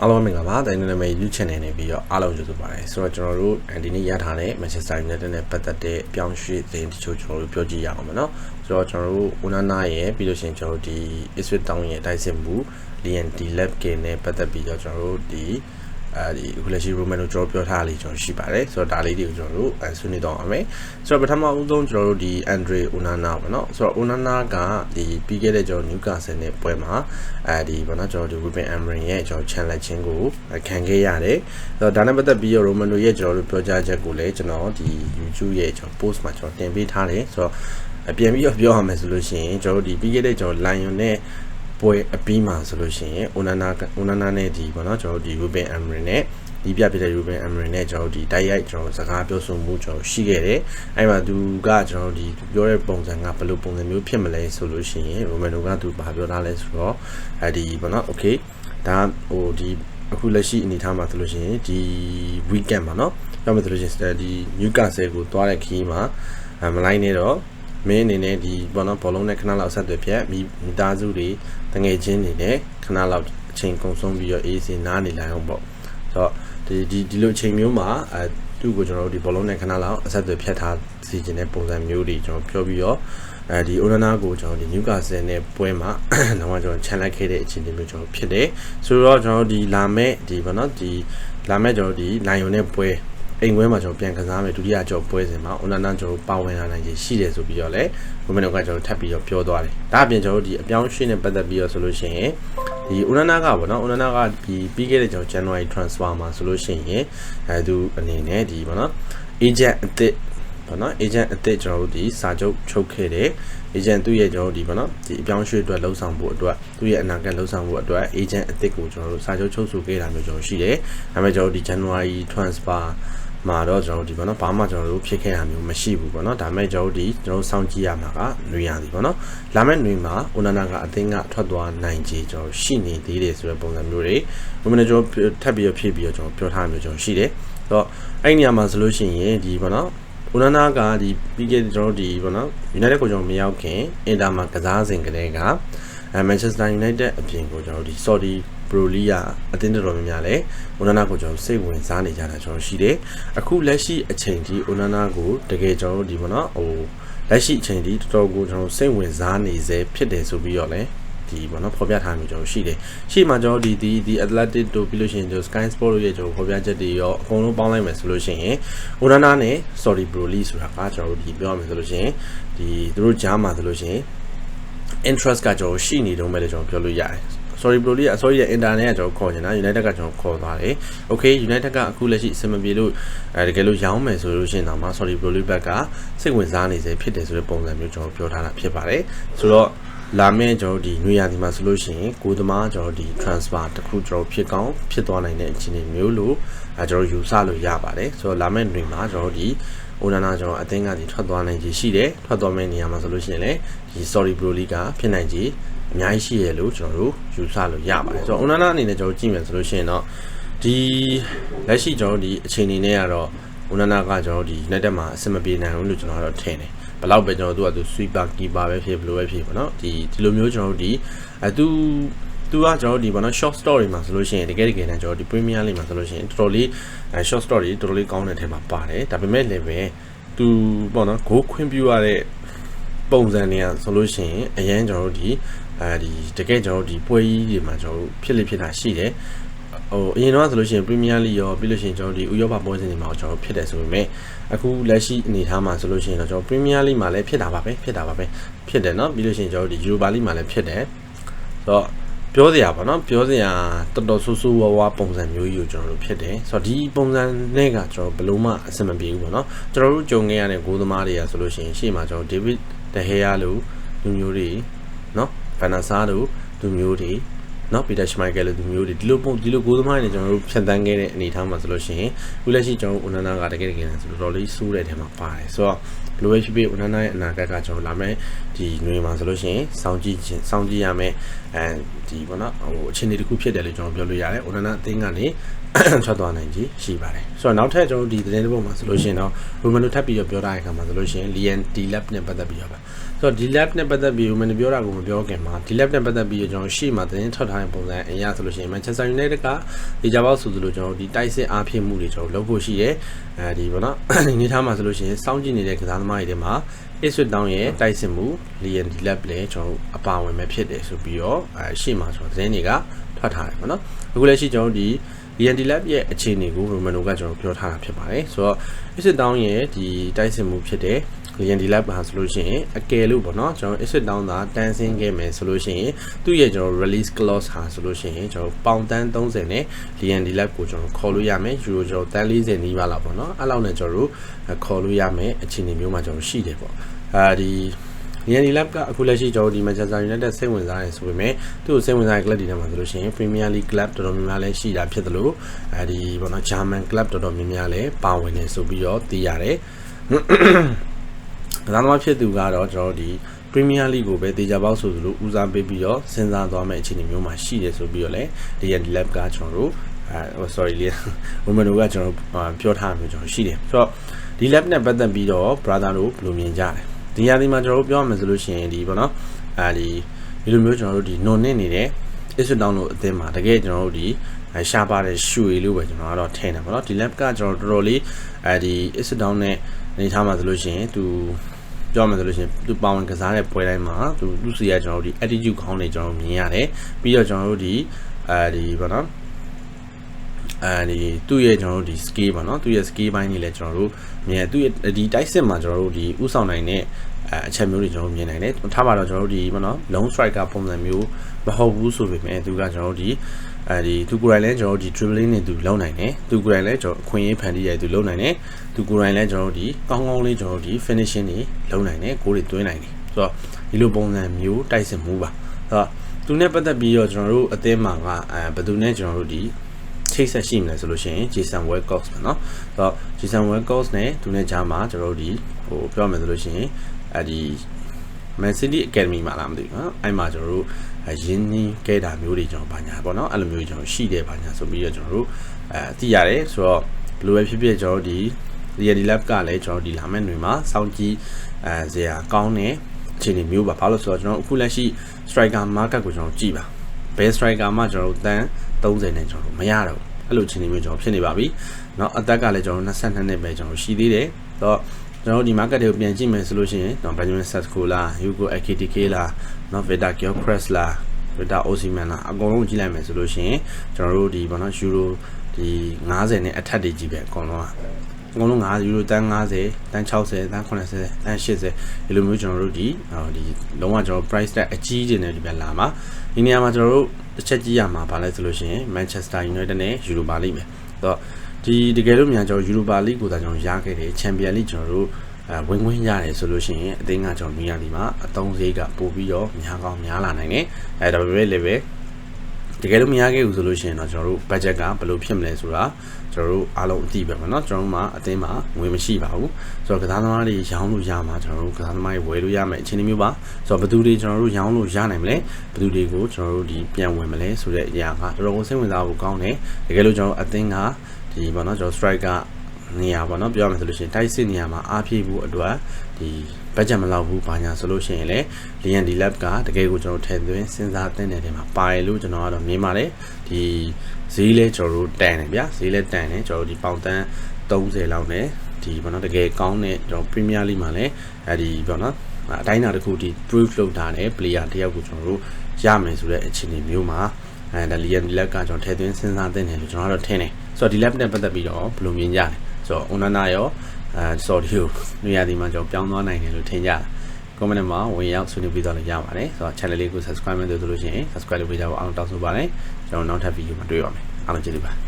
အားလုံးမင်္ဂလာပါတိုင်းနာမည် YouTube Channel နဲ့ပြီးတော့အားလုံးကြိုဆိုပါတယ်ဆိုတော့ကျွန်တော်တို့ဒီနေ့ရထားတဲ့ Manchester United နဲ့ပတ်သက်တဲ့ပြောင်းရွှေ့သတင်းတချို့ကျွန်တော်တို့ပြောကြည့်ရအောင်မယ်နော်ဆိုတော့ကျွန်တော်တို့ Onana ရဲ့ပြီးလို့ရှိရင်ကျွန်တော်တို့ဒီ Iswit Town ရဲ့တိုက်စစ်မှု Lian D Lab Game နဲ့ပတ်သက်ပြီးတော့ကျွန်တော်တို့ဒီ အဲဒီအခုလက်ရှိ Roman တို့ကျွန်တော်ပြောထားလေးကျွန်တော်ရှိပါတယ်ဆိုတော့ဒါလေးတွေကိုကျွန်တော်တို့အဲဆွေးနွေးတော့အောင်မယ်ဆိုတော့ပထမဦးဆုံးကျွန်တော်တို့ဒီ Andre Onana ပေါ့နော်ဆိုတော့ Onana ကဒီပြီးခဲ့တဲ့ကျွန်တော် Newcastle နဲ့ပွဲမှာအဲဒီပေါ့နော်ကျွန်တော်တို့ Ruben Amorim ရဲ့ကျွန်တော် challenge ချင်းကိုခံခဲ့ရတယ်ဆိုတော့ဒါနဲ့ပတ်သက်ပြီးတော့ Roman တို့ရဲ့ကျွန်တော်တို့ပြောကြားချက်ကိုလည်းကျွန်တော်ဒီ YouTube ရဲ့ကျွန်တော် post မှာကျွန်တော်တင်ပေးထားတယ်ဆိုတော့ပြန်ပြီးတော့ပြောရမယ်ဆိုလို့ရှိရင်ကျွန်တော်တို့ဒီပြီးခဲ့တဲ့ကျွန်တော် Lion နဲ့ ပွဲအပြီးမှာဆိုလို့ရှိရင် Onana Onana နဲ့ဒီပေါ့နော်ကျွန်တော်ဒီ Ruben Amorim နဲ့ဒီပြဖြစ်တဲ့ Ruben Amorim နဲ့ကျွန်တော်ဒီတိုက်ရိုက်ကျွန်တော်စကားပြောဆိုမှုကျွန်တော်ရှိခဲ့တယ်။အဲ့မှာသူကကျွန်တော်ဒီပြောတဲ့ပုံစံကဘယ်လိုပုံစံမျိုးဖြစ်မလဲဆိုလို့ရှိရင် Roman ကသူဘာပြောထားလဲဆိုတော့အဲဒီပေါ့နော် okay ဒါဟိုဒီအခုလက်ရှိအနေထားမှာဆိုလို့ရှိရင်ဒီ weekend မှာเนาะပြောမယ်ဆိုလို့ရှိရင်ဒီ Newcastle ကိုသွားတဲ့ခီးမှာမလိုက်နေတော့ မင်းအနေနဲ့ဒီဘောနော်ဘောလုံးနဲ့ခဏလောက်ဆက်သွယ်ဖြတ်မိမိသားစုတွေတငယ်ချင်းတွေနဲ့ခဏလောက်အချိန်ကုန်ဆုံးပြီးတော့အေးစင်နားနေလိုက်အောင်ပေါ့ဆိုတော့ဒီဒီဒီလိုအချိန်မျိုးမှာအဲသူ့ကိုကျွန်တော်တို့ဒီဘောလုံးနဲ့ခဏလောက်အဆက်အသွယ်ဖြတ်ထားစီခြင်းတဲ့ပုံစံမျိုးတွေကျွန်တော်ပြောပြီးတော့အဲဒီအိုနာနာကိုကျွန်တော်ဒီနျူကာဆယ်နဲ့ပွဲမှာတော့ကျွန်တော်ခြံလိုက်ခဲ့တဲ့အခြေအနေမျိုးကျွန်တော်ဖြစ်တယ်ဆိုတော့ကျွန်တော်ဒီလာမဲ့ဒီဘောနော်ဒီလာမဲ့ကျွန်တော်ဒီလိုင်ယွန်နဲ့ပွဲ အိမ်ခွဲမှာကျွန်တော်ပြန်ကစားမယ်ဒုတိယကြော်ပွဲစဉ်မှာအွန်နာနာကျွန်တော်ပါဝင်လာနိုင်ခြင်းရှိတယ်ဆိုပြီးတော့လည်းဝိမန်တို့ကကျွန်တော်ထပ်ပြီးတော့ပြောသွားတယ်ဒါအပြင်ကျွန်တော်တို့ဒီအပြောင်းရွှေ့နဲ့ပတ်သက်ပြီးတော့ဆိုလို့ရှိရင်ဒီအွန်နာနာကပေါ့နော်အွန်နာနာကဒီပြီးခဲ့တဲ့ကျွန်တော် January transfer မှာဆိုလို့ရှိရင်အဲသူအနေနဲ့ဒီပေါ့နော် agent အသစ်ပေါ့နော် agent အသစ်ကျွန်တော်တို့ဒီစာချုပ်ချုပ်ခဲ့တယ် agent သူ့ရဲ့ကျွန်တော်တို့ဒီပေါ့နော်ဒီအပြောင်းရွှေ့အတွက်လှုပ်ဆောင်ဖို့အတွက်သူ့ရဲ့အနာဂတ်လှုပ်ဆောင်ဖို့အတွက် agent အသစ်ကိုကျွန်တော်တို့စာချုပ်ချုပ်ဆိုခဲ့တာမျိုးကျွန်တော်ရှိတယ်ဒါပေမဲ့ကျွန်တော်တို့ဒီ January transfer မှာတော့ကျွန်တော်တို့ဒီပေါ့နော်ဘာမှကျွန်တော်တို့ဖြစ်ခဲ့ရမျိုးမရှိဘူးပေါ့နော်ဒါမဲ့ကျွန်တော်တို့ဒီကျွန်တော်တို့စောင့်ကြည့်ရမှာကနွေရာသီပေါ့နော်လာမယ့်နွေမှာအိုနာနာကအသင်းကထွက်သွားနိုင်ခြေကျွန်တော်ရှိနေသေးတယ်ဆိုတဲ့ပုံစံမျိုးတွေဝမ်နေကျွန်တော်ထပ်ပြီးဖြည့်ပြီးတော့ကျွန်တော်ပြောထားမျိုးကျွန်တော်ရှိတယ်ဆိုတော့အဲ့ဒီနေရာမှာဆိုလို့ရှိရင်ဒီပေါ့နော်ိုနာနာကဒီပြီးခဲ့ကျွန်တော်တို့ဒီဘောနော် United ကိုကျွန်တော်မရောက်ခင်အင်တာမှာကစားစဉ်ကတည်းကအဲ Manchester United အပြင်ကိုကျွန်တော်တို့ဒီ Saudi ရိုလီယာအတင်းတော်များများလဲအိုနာနာကိုကျွန်တော်စိတ်ဝင်စားနေကြတာကျွန်တော်ရှိတယ်အခုလက်ရှိအချိန်ဒီအိုနာနာကိုတကယ်ကျွန်တော်တို့ဒီပေါ့နော်ဟိုလက်ရှိအချိန်ဒီတော်တော်ကိုကျွန်တော်စိတ်ဝင်စားနေစေဖြစ်တယ်ဆိုပြီးတော့လဲဒီပေါ့နော်ဖော်ပြထားမျိုးကျွန်တော်ရှိတယ်ရှေ့မှာကျွန်တော်ဒီဒီဒီ Athletic တို့ပြီးလို့ရှိရင်ကျွန်တော် Sky Sport တို့ရဲ့ကျွန်တော်ဖော်ပြချက်တွေရောအကုန်လုံးပေါင်းလိုက်မယ်ဆိုလို့ရှိရင် Onana နဲ့ Sorry Bro Lee ဆိုတာကကျွန်တော်တို့ဒီပြောရမယ်ဆိုလို့ရှိရင်ဒီသူတို့ကြားမှာဆိုလို့ရှိရင် interest ကကျွန်တော်ရှိနေတော့မယ်လို့ကျွန်တော်ပြောလို့ရတယ် sorry bro လေး sorry ရဲ့ internet ကကျွန်တော်ခေါ်နေတာ United ကကျွန်တော်ခေါ်သွားတယ် okay United ကအခုလက်ရှိအဆင်မပြေလို့အဲတကယ်လို့ရောင်းမယ်ဆိုလို့ရှိရင်တော့မှ sorry bro လေးဘက်ကစိတ်ဝင်စားနေစေဖြစ်တယ်ဆိုတဲ့ပုံစံမျိုးကျွန်တော်ပြောထားတာဖြစ်ပါတယ်ဆိုတော့လာမယ့်ကျွန်တော်ဒီနွေရာသီမှာဆိုလို့ရှိရင်ကိုသမားကျွန်တော်ဒီ transfer တခုကျွန်တော်ဖြစ်ကောင်းဖြစ်သွားနိုင်တဲ့အခြေအနေမျိုးလို့အဲကျွန်တော်ယူဆလို့ရပါတယ်ဆိုတော့လာမယ့်နွေမှာကျွန်တော်ဒီ အိုနာနာကျွန်တော်အသင်းကဒီထွက်သွားနိုင်ခြေရှိတယ်ထွက်သွားမယ့်နေရာမှာဆိုလို့ရှိရင်လည်းဒီ sorry bro လေးကဖြစ်နိုင်ခြေအများကြီးရှိရလို့ကျွန်တော်တို့ယူဆလို့ရပါတယ်ဆိုတော့ Onana အနေနဲ့ကျွန်တော်ကြည့်မယ်ဆိုလို့ရှိရင်တော့ဒီလက်ရှိကျွန်တော်ဒီအချိန်အနေနဲ့ကတော့ Onana ကကျွန်တော်ဒီ United မှာအဆင်မပြေနိုင်ဘူးလို့ကျွန်တော်ကတော့ထင်တယ်ဘယ်လောက်ပဲကျွန်တော်တို့ကသူ sweeper keeper ပဲဖြစ်ဘလို့ပဲဖြစ်ပေါ့နော်ဒီဒီလိုမျိုးကျွန်တော်တို့ဒီအဲသူ သူကကျွန်တော်ဒီဘာနော် short story မှာဆိုလို့ရှိရင်တကယ်တကယ်နဲ့ကျွန်တော်ဒီ Premier League မှာဆိုလို့ရှိရင်တော်တော်လေး short story တော်တော်လေးကောင်းတဲ့ထဲမှာပါတယ်ဒါပေမဲ့လည်းပဲသူပေါ့နော် goal ခွင့်ပြုရတဲ့ပုံစံတွေကဆိုလို့ရှိရင်အရင်ကျွန်တော်တို့ဒီအဲဒီတကယ်ကျွန်တော်တို့ဒီပွဲကြီးတွေမှာကျွန်တော်တို့ဖြစ်လိဖြစ်တာရှိတယ်ဟိုအရင်တော့ဆိုလို့ရှိရင် Premier League ရောပြီးလို့ရှိရင်ကျွန်တော်ဒီဥရောပပွဲစဉ်တွေမှာကျွန်တော်ဖြစ်တယ်ဆိုပေမဲ့အခုလက်ရှိအနေအထားမှာဆိုလို့ရှိရင်တော့ကျွန်တော် Premier League မှာလည်းဖြစ်တာပါပဲဖြစ်တာပါပဲဖြစ်တယ်เนาะပြီးလို့ရှိရင်ကျွန်တော်ဒီ Europa League မှာလည်းဖြစ်တယ်ဆိုတော့ ပြောစရာပေါ့နော်ပြောစရာတော်တော်ဆူဆူဝါဝါပုံစံမျိုးကြီးကိုကျွန်တော်တို့ဖြစ်တယ်ဆိုတော့ဒီပုံစံနဲ့ကကျွန်တော်ဘလို့မှအဆင်မပြေဘူးပေါ့နော်ကျွန်တော်တို့ကြုံခဲ့ရတဲ့ဂိုးသမားတွေကဆိုလို့ရှိရင်ရှေ့မှာကျွန်တော်ဒေးဗစ်ဒဟေယာလိုလူမျိုးတွေနော်ဖန်နာဆာတို့လူမျိုးတွေ နော်ပီတာရှမိုက်ကယ်လိုလူမျိုးတွေဒီလိုပုံဒီလိုကိုသမားတွေကျွန်တော်တို့ဖြတ်တန်းခဲ့တဲ့အနေအထားမှာဆိုလို့ရှိရင်ခုလက်ရှိကျွန်တော်တို့ဦးနန္ဒကတကယ်တကယ်ဆိုတော့တော်တော်လေးစိုးတဲ့ထဲမှာပါတယ်ဆိုတော့ဘလိုပဲဖြစ်ဖြစ်ဦးနန္ဒရဲ့အနာဂတ်ကကျွန်တော်လာမယ်ဒီຫນွေမှာဆိုလို့ရှိရင်စောင့်ကြည့်ခြင်းစောင့်ကြည့်ရမယ်အဲဒီပေါ့နော်ဟိုအခြေအနေတစ်ခုဖြစ်တယ်လို့ကျွန်တော်ပြောလို့ရတယ်ဦးနန္ဒအသင်းကနေထွက်သွားနိုင်ကြီးရှိပါတယ်ဆိုတော့နောက်ထပ်ကျွန်တော်တို့ဒီသတင်းတစ်ပုဒ်မှာဆိုလို့ရှိရင်တော့ Roman တို့ထပ်ပြီးတော့ပြောထားတဲ့အခါမှာဆိုလို့ရှိရင် Lian D Lab နဲ့ပတ်သက်ပြီးတော့ပါဆိုတော့ D Lab နဲ့ပတ်သက်ပြီး Roman ပြောတာကိုမပြောခင်မှာ D Lab နဲ့ပတ်သက်ပြီးတော့ကျွန်တော်ရှေ့မှာသတင်းထွက်ထားတဲ့ပုံစံအရင်ဆိုလို့ရှိရင် Manchester United ကဒီကြပေါက်ဆိုသလိုကျွန်တော်ဒီတိုက်စစ်အားဖြည့်မှုတွေကျွန်တော်လုပ်ဖို့ရှိရဲအဲဒီပေါ့နော်ဒီနေ့ထားမှာဆိုလို့ရှိရင်စောင့်ကြည့်နေတဲ့ကစားသမားတွေထဲမှာ Ipswich Town ရဲ့တိုက်စစ်မှု Lian D Lab လည်းကျွန်တော်အပါဝင်ပဲဖြစ်တယ်ဆိုပြီးတော့အဲရှေ့မှာဆိုတော့သတင်းတွေကထွက်ထားတယ်ပေါ့နော်အခုလည်းရှိကျွန်တော်ဒီ DND Lab ရဲ့အခြေအနေကို Romano ကကျွန်တော်ပြောထားတာဖြစ်ပါတယ်ဆိုတော့ Exit Down ရဲ့ဒီတိုက်စစ်မှုဖြစ်တဲ့ DND Lab ဟာဆိုလို့ရှိရင်အကယ်လို့ပေါ့နော်ကျွန်တော် Exit Down သာတန်းဆင်းခဲ့မယ်ဆိုလို့ရှိရင်သူ့ရဲ့ကျွန်တော် release clause ဟာဆိုလို့ရှိရင်ကျွန်တော်ပေါင်တန်း30နဲ့ DND Lab ကိုကျွန်တော်ခေါ်လို့ရမယ် Euro ကျွန်တော်တန်း40နီးပါးလောက်ပေါ့နော်အဲ့လောက်နဲ့ကျွန်တော်တို့ခေါ်လို့ရမယ်အခြေအနေမျိုးမှာကျွန်တော်ရှိတယ်ပေါ့အာဒီ Liani Lab ကအခုလက်ရှိကျွန်တော်ဒီ Manchester United စိတ်ဝင်စားတယ်ဆိုပေမဲ့သူ့ကိုစိတ်ဝင်စားတဲ့ club တွေထဲမှာဆိုလို့ရှိရင် Premier League club တော်တော်များများလည်းရှိတာဖြစ်သလိုအဲဒီဘောနော် German club တော်တော်များများလည်းပါဝင်နေဆိုပြီးတော့သိရတယ်။ဒါသမားဖြစ်သူကတော့ကျွန်တော်ဒီ Premier League ကိုပဲတေချာပေါက်ဆိုသလိုဦးစားပေးပြီးတော့စဉ်းစားသွားမယ့်အခြေအနေမျိုးမှာရှိတယ်ဆိုပြီးတော့လည်း Liani Lab ကကျွန်တော်တို့အဲ sorry လေ Romano ကကျွန်တော်ပြောထားမျိုးကျွန်တော်ရှိတယ်။ဆိုတော့ဒီ lab နဲ့ပတ်သက်ပြီးတော့ brother တို့ဘယ်လိုမြင်ကြလဲ။ ဒီရာသီမှာကျွန်တော်တို့ပြောရမယ်ဆိုလို့ရှိရင်ဒီပေါ့နော်အဲဒီဒီလိုမျိုးကျွန်တော်တို့ဒီနွန်နစ်နေတဲ့ issue down လို့အသင်းမှာတကယ်ကျွန်တော်တို့ဒီရှားပါတဲ့ရှူရီလို့ပဲကျွန်တော်ကတော့ထင်တယ်ပေါ့နော်ဒီ lab ကကျွန်တော်တော်တော်လေးအဲဒီ issue down နဲ့အနေထားမှာဆိုလို့ရှိရင်သူပြောမှဆိုလို့ရှိရင်သူပါဝင်ကစားတဲ့ပွဲတိုင်းမှာသူသူစီကကျွန်တော်တို့ဒီ attitude ခေါင်းတွေကျွန်တော်မြင်ရတယ်ပြီးတော့ကျွန်တော်တို့ဒီအဲဒီပေါ့နော် အဲဒီသူ့ရဲ့ကျွန်တော်တို့ဒီ scale ပါเนาะသူ့ရဲ့ scale ဘိုင်းကြီးလည်းကျွန်တော်တို့မြင်သူ့ရဲ့ဒီ type စစ်မှာကျွန်တော်တို့ဒီဥဆောင်နိုင်တဲ့အချက်မျိုးတွေကျွန်တော်တို့မြင်နိုင်တယ်ထားပါတော့ကျွန်တော်တို့ဒီပေါ့နော် long striker ပုံစံမျိုးမဟုတ်ဘူးဆိုပေမဲ့သူကကျွန်တော်တို့ဒီအဲဒီသူကိုယ်တိုင်လည်းကျွန်တော်တို့ဒီ dribbling နဲ့သူလုံနိုင်တယ်သူကိုယ်တိုင်လည်းကျွန်တော်အခွင့်အရေးဖန်တီးရသူလုံနိုင်တယ်သူကိုယ်တိုင်လည်းကျွန်တော်တို့ဒီကောင်းကောင်းလေးကျွန်တော်တို့ဒီ finishing တွေလုံနိုင်တယ်ကိုယ်တွေသွင်းနိုင်တယ်ဆိုတော့ဒီလိုပုံစံမျိုးတိုက်စစ်မှုပါဆိုတော့သူနဲ့ပတ်သက်ပြီးတော့ကျွန်တော်တို့အသင်းမှာကအဲဘယ်သူနဲ့ကျွန်တော်တို့ဒီ ချိတ်ဆက်ရှိမလဲဆိုလို့ရှိရင် Jason Welcox ပေါ့နော်ဆိုတော့ Jason Welcox နဲ့သူနဲ့ကြားမှာကျွန်တော်တို့ဒီဟိုပြောမယ်ဆိုလို့ရှိရင်အဲဒီ Man City Academy မှာလားမသိဘူးနော်အဲ့မှာကျွန်တော်တို့ရင်းနှီးခဲ့တာမျိုးတွေကျွန်တော်ဘာညာပေါ့နော်အဲ့လိုမျိုးကျွန်တော်ရှိတယ်ဘာညာဆိုပြီးတော့ကျွန်တော်တို့အဲသိရတယ်ဆိုတော့ဘယ်လိုပဲဖြစ်ဖြစ်ကျွန်တော်တို့ဒီ Reality Lab ကလည်းကျွန်တော်ဒီလာမယ့်တွင်မှာစောင့်ကြည့်အဲဇရာကောင်းတဲ့အခြေအနေမျိုးပါဘာလို့ဆိုတော့ကျွန်တော်အခုလက်ရှိ striker market ကိုကျွန်တော်ကြည့်ပါဘယ် striker မှကျွန်တော်တို့တန်း 30နဲ့ကျွန်တော်တို့မရတော့ဘူးအဲ့လိုအခြေအနေမျိုးကျွန်တော်ဖြစ်နေပါပြီเนาะအသက်ကလည်းကျွန်တော်22နှစ်ပဲကျွန်တော်ရှိသေးတယ်ဆိုတော့ကျွန်တော်ဒီ market တွေကိုပြန်ကြည့်မယ်ဆိုလို့ရှိရင်တော့ Benjamin Sesko လား Hugo Ekitike လားနော် Vita Gilchrist လား Vita Osimhen လားအကုန်လုံးကြည့်လိုက်မယ်ဆိုလို့ရှိရင်ကျွန်တော်တို့ဒီဘောနော် Euro ဒီ90နဲ့အထက်တွေကြီးပဲအကုန်လုံးက အကုန်လုံး9 euro တန်း90တန်း60တန်း80တန်း80ဒီလိုမျိုးကျွန်တော်တို့ဒီဒီလုံးဝကျွန်တော် price tag အကြီးကြီးနေဒီပဲလာမှာဒီနေရာမှာကျွန်တော်တို့တစ်ချက်ကြည့်ရမှာဘာလဲဆိုလို့ရှိရင် Manchester United နဲ့ Europa League ပဲဆိုတော့ဒီတကယ်လို့မြန်ကျွန်တော် Europa League ကိုသာကျွန်တော်ရခဲ့တယ် Champion League ကျွန်တော်တို့အဲဝင်ခွင့်ရတယ်ဆိုလို့ရှိရင်အသင်းကကျွန်တော်မြင်ရဒီမှာအသုံးစရိတ်ကပို့ပြီးတော့များကောင်းများလာနိုင်တယ်အဲဒါပေမဲ့လည်းပဲ တကယ်လို့မရခဲ့ဘူးဆိုလို့ရှိရင်တော့ကျွန်တော်တို့ budget ကဘယ်လိုဖြစ်မလဲဆိုတာကျွန်တော်တို့အားလုံးအသိပဲပေါ့နော်ကျွန်တော်တို့မှာအသင်းမှာငွေမရှိပါဘူးဆိုတော့ကစားသမားတွေရောင်းလို့ရမှာကျွန်တော်တို့ကစားသမားတွေဝယ်လို့ရမယ်အခြေအနေမျိုးပါဆိုတော့ဘယ်သူတွေကျွန်တော်တို့ရောင်းလို့ရနိုင်မလဲဘယ်သူတွေကိုကျွန်တော်တို့ဒီပြန်ဝင်မလဲဆိုတဲ့အရာကတော်တော်ကိုစိတ်ဝင်စားဖို့ကောင်းတယ်တကယ်လို့ကျွန်တော်အသင်းကဒီပေါ့နော်ကျွန်တော် strike က နေရာပေါ့နော်ပြောရမယ်ဆိုလို့ရှိရင်တိုက်စစ်နေရာမှာအားဖြည့်ဖို့အတွက်ဒီဘတ်ဂျက်မလောက်ဘူးဘာညာဆိုလို့ရှိရင်လည်း DND Lab ကတကယ်ကိုကျွန်တော်ထည့်သွင်းစဉ်းစားတဲ့နေတယ်မှာပါတယ်လို့ကျွန်တော်ကတော့မြင်ပါတယ်ဒီဈေးလဲကျွန်တော်တို့တန်တယ်ဗျာဈေးလဲတန်တယ်ကျွန်တော်တို့ဒီပေါင်တန်း30လောက်နဲ့ဒီဘောနော်တကယ်ကောင်းတဲ့ကျွန်တော် Premier League မှာလည်းအဲဒီဘောနော်အတိုင်းအတာတစ်ခုဒီ proof လုပ်ထားတဲ့ player တယောက်ကိုကျွန်တော်တို့ရမယ်ဆိုတဲ့အခြေအနေမျိုးမှာအဲဒါ Lian Lab ကကျွန်တော်ထည့်သွင်းစဉ်းစားတဲ့နေလို့ကျွန်တော်ကတော့ထင်တယ်ဆိုတော့ဒီ lab နဲ့ပတ်သက်ပြီးတော့ဘယ်လိုမြင်ကြလဲ ဆိုတော့ Onana ရောအဲ sorry ကိုနေရာဒီမှာကျွန်တော်ပြောင်းသွားနိုင်တယ်လို့ထင်ကြတာ comment မှာဝင်ရောက်ဆွေးနွေးပြီးတော့လည်းရပါတယ်ဆိုတော့ channel လေးကို subscribe လုပ်လို့ဆိုလို့ရှိရင် subscribe လုပ်ပေးကြဖို့အားလုံးတောင်းဆိုပါတယ်ကျွန်တော်နောက်ထပ် video မှာတွေ့ရမယ်အားလုံးကျေးဇူးပါ